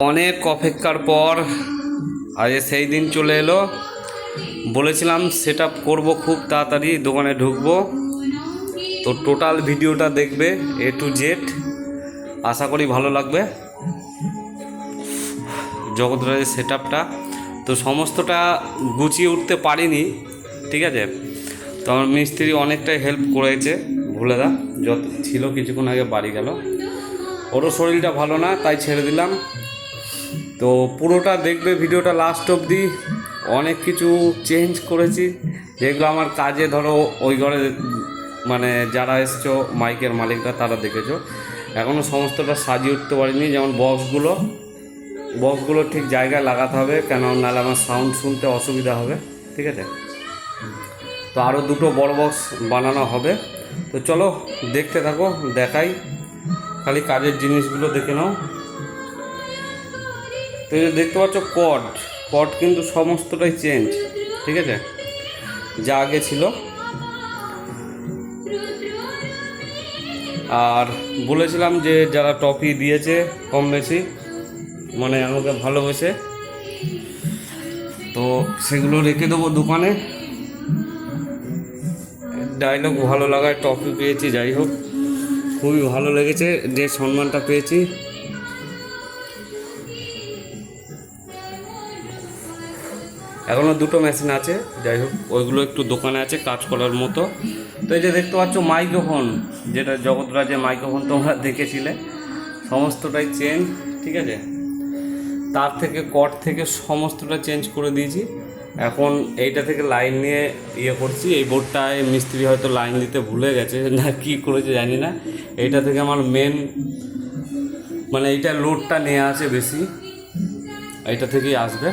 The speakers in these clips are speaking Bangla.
অনেক অপেক্ষার পর আজ সেই দিন চলে এলো। বলেছিলাম সেট আপ করব খুব তাড়াতাড়ি, দোকানে ঢুকবো। তো টোটাল ভিডিওটা দেখবে এ টু জেড আশা করি ভালো লাগবে। জগৎরাজের সেট আপটা তো সমস্তটা গুছিয়ে উঠতে পারিনি, ঠিক আছে? তো আমার মিস্ত্রি অনেকটাই হেল্প করেছে, ভুলে ভুলেদা যত ছিল কিছুক্ষণ আগে বাড়ি গেল। ওরও শরীরটা ভালো না, তাই ছেড়ে দিলাম। তো পুরোটা দেখবে ভিডিওটা লাস্ট অবধি। অনেক কিছু চেঞ্জ করেছি। যেগুলো আমার কাজে ধরো ওই ঘরে মানে যারা এসছো, মাইকের মালিকরা, তারা দেখেছ। এখনও সমস্তটা সাজিয়ে উঠতে পারিনি। যেমন বক্সগুলো বক্সগুলো ঠিক জায়গায় লাগাতে হবে, কেন নাহলে আমার সাউন্ড শুনতে অসুবিধা হবে। ঠিক আছে? তো আরও দুটো বড় বক্স বানানো হবে। তো চলো, দেখতে থাকো, দেখাই। খালি কাজের জিনিসগুলো দেখে নাও। তো দেখতে পাচ্ছ কট কট কিন্তু সমস্তটাই চেঞ্জ ঠিক আছে? যা আগে ছিল। আর বলেছিলাম যে যারা টপি দিয়েছে কম বেশি মানে আমাকে ভালোবেসে, তো সেগুলো রেখে দেবো দোকানে। ডায়লগ ভালো লাগায়, টপি পেয়েছি, যাই হোক। খুবই ভালো লেগেছে, যে সম্মানটা পেয়েছি। এখনও দুটো মেশিন আছে, যাই হোক, ওইগুলো একটু দোকানে আছে, কাজ করার মতো। তো এই যে দেখতে পাচ্ছ মাইক্রোফোন যেটা জগৎরাজের মাইক্রোফোন তোমরা দেখেছিলে, সমস্তটাই চেঞ্জ ঠিক আছে? তার থেকে কট থেকে সমস্তটা চেঞ্জ করে দিয়েছি। এখন এইটা থেকে লাইন নিয়ে ইয়ে করছি, এই বোর্ডটায় মিস্ত্রি হয়তো লাইন দিতে ভুলে গেছে, না কি করেছে জানি না। এইটা থেকে আমার মেন মানে এইটা লোডটা নিয়ে আছে বেশি, এইটা থেকেই আসবে।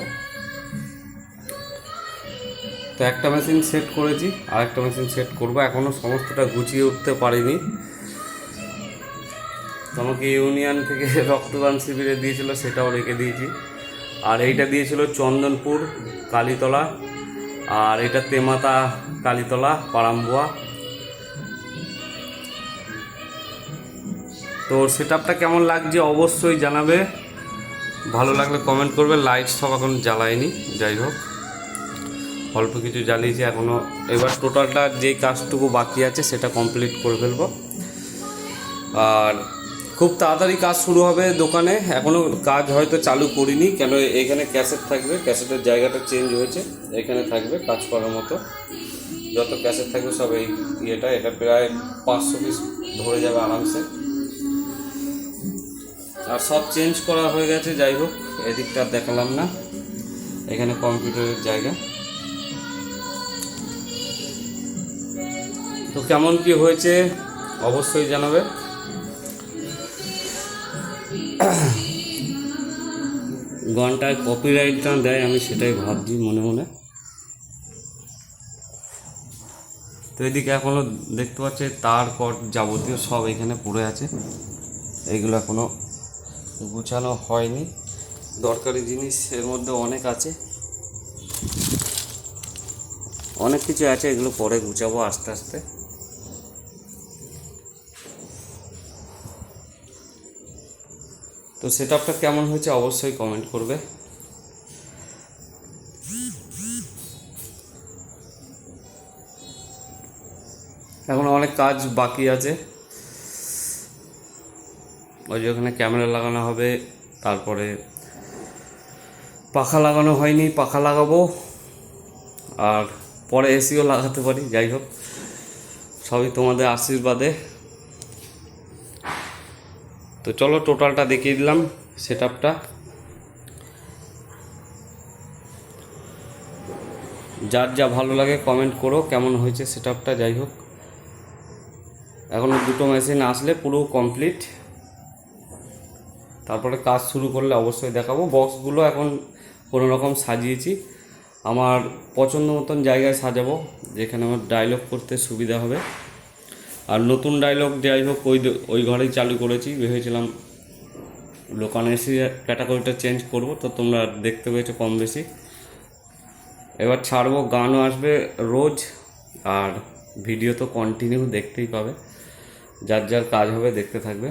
একটা মেশিন সেট করেছি আর একটা মেশিন সেট করব। এখনও সমস্তটা গুছিয়ে উঠতে পারিনি। তো আমাকে ইউনিয়ন থেকে রক্তদান শিবিরে দিয়েছিল, সেটাও রেখে দিয়েছি। আর এইটা দিয়েছিল চন্দনপুর, কালীতলা। আর এটা তেমাতা, কালীতলা পারাম্বুয়া তো সেট কেমন লাগছে অবশ্যই জানাবে। ভালো লাগলে কমেন্ট করবে লাইট সব এখন জ্বালায়নি, যাই হোক। অল্প কিছু জ্বালিয়েছি এখনও এবার টোটালটা যে কাজটুকু বাকি আছে সেটা কমপ্লিট করে ফেলব। আর খুব তাড়াতাড়ি কাজ শুরু হবে দোকানে। এখনও কাজ হয়তো চালু করিনি, কেন এখানে ক্যাসেট থাকবে, ক্যাসেটের জায়গাটা চেঞ্জ হয়েছে, এখানে থাকবে কাজ করার মতো। যত ক্যাসেট থাকবে সব এই ইয়েটা, এটা প্রায় পাঁচশো পিস ধরে যাবে আরামসে। আর সব চেঞ্জ করা হয়ে গেছে, যাই হোক, এদিকটা দেখালাম না। এখানে কম্পিউটারের জায়গা। কেমন কি হয়েছে, অবশ্যই জানাবে। ঘন্টায় কপিরাইটটা দেয়, আমি সেটাই ভাবছি মনে মনে। তো এদিকে এখনও দেখতে পাচ্ছে, তার কট যাবতীয় সব এখানে পড়ে আছে। এইগুলো এখনও গুছানো হয়নি। দরকারি জিনিস এর মধ্যে অনেক আছে। অনেক কিছু আছে, এগুলো পরে গুছাবো আস্তে আস্তে। তো সেট আপটা কেমন হয়েছে অবশ্যই কমেন্ট করবে। এখন অনেক কাজ বাকি আছে। ওই যে ওখানে ক্যামেরা লাগানো হবে, তারপরে পাখা লাগানো হয়নি, পাখা লাগাবো। আর পরে এসিও লাগাতে পারি, যাই হোক। সবই তোমাদের আশীর্বাদে। তো চলো টোটালটা দেখিয়ে দিলাম সেট যার যা ভালো লাগে কমেন্ট করো, কেমন হয়েছে সেট আপটা যাই হোক। এখনও দুটো মেশিন আসলে পুরো কমপ্লিট তারপরে কাজ শুরু করলে অবশ্যই দেখাবো। বক্সগুলো এখন কোনো রকম সাজিয়েছি। আমার পছন্দ মতন জায়গায় সাজাবো, যেখানে আমার ডায়লগ করতে সুবিধা হবে। নতুন ডায়লগ যাই হোক, ওই ওই ঘরেই চালু করেছি। ভেবেছিলাম দোকানে এসে ক্যাটাগরিটা চেঞ্জ করব, তো তোমরা দেখতে পেয়েছ কম বেশি। এবার ছাড়বো, গানও আসবে রোজ, আর ভিডিও তো কন্টিনিউ দেখতেই পাবে। যার যার কাজ হবে দেখতে থাকবে।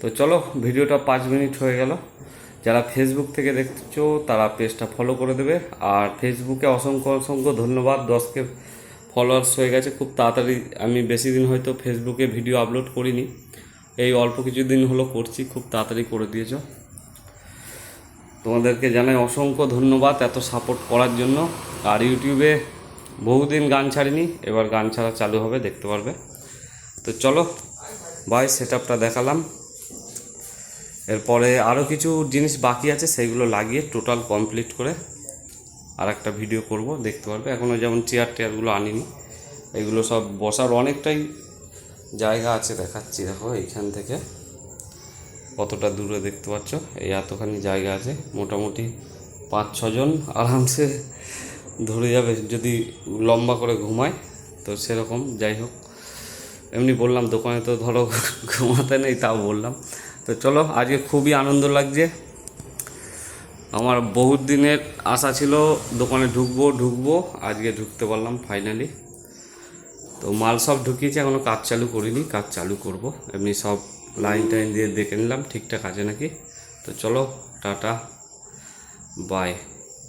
তো চলো, ভিডিওটা পাঁচ মিনিট হয়ে গেল। যারা ফেসবুক থেকে দেখছ, তারা পেজটা ফলো করে দেবে। আর ফেসবুকে অসংখ্য অসংখ্য ধন্যবাদ। দশকে ফলোয়ার্স হয়ে গেছে, খুব তাড়াতাড়ি আমি বেশি দিন হয়তো ফেসবুকে ভিডিও আপলোড করিনি। এই অল্প কিছুদিন হলো করছি, খুব তাড়াতাড়ি করে দিয়েছ। তোমাদেরকে জানাই অসংখ্য ধন্যবাদ এত সাপোর্ট করার জন্য। আর ইউটিউবে বহুদিন গান ছাড়িনি, এবার গান ছাড়া চালু হবে, দেখতে পারবে। তো চলো বাই সেট আপটা দেখালাম। এরপরে আরও কিছু জিনিস বাকি আছে, সেইগুলো লাগিয়ে টোটাল কমপ্লিট করে আর একটা ভিডিও করব, দেখতে পারবে। এখনও যেমন চেয়ার টেয়ারগুলো আনিনি, এগুলো সব বসার অনেকটাই জায়গা আছে, দেখাচ্ছি। দেখো, এইখান থেকে কতটা দূরে দেখতে পাচ্ছ? এই এতখানি জায়গা আছে, মোটামুটি পাঁচ ছজন আরামসে ধরে যাবে যদি লম্বা করে ঘুমায়, তো সেরকম। যাই হোক, এমনি বললাম, দোকানে তো ধরো ঘুমাতে নেই, তাও বললাম। তো চলো, আজকে খুবই আনন্দ লাগছে। আমার বহুত দিনের আশা ছিল দোকানে ঢুকবো ঢুকবো, আজকে ঢুকতে পারলাম ফাইনালি তো মাল সব ঢুকিয়েছি এখনও কাজ চালু করিনি, কাজ চালু করব। এমনি সব লাইন টাইন দিয়ে দেখে নিলাম, ঠিকঠাক আছে নাকি? তো চলো, টাটা বাই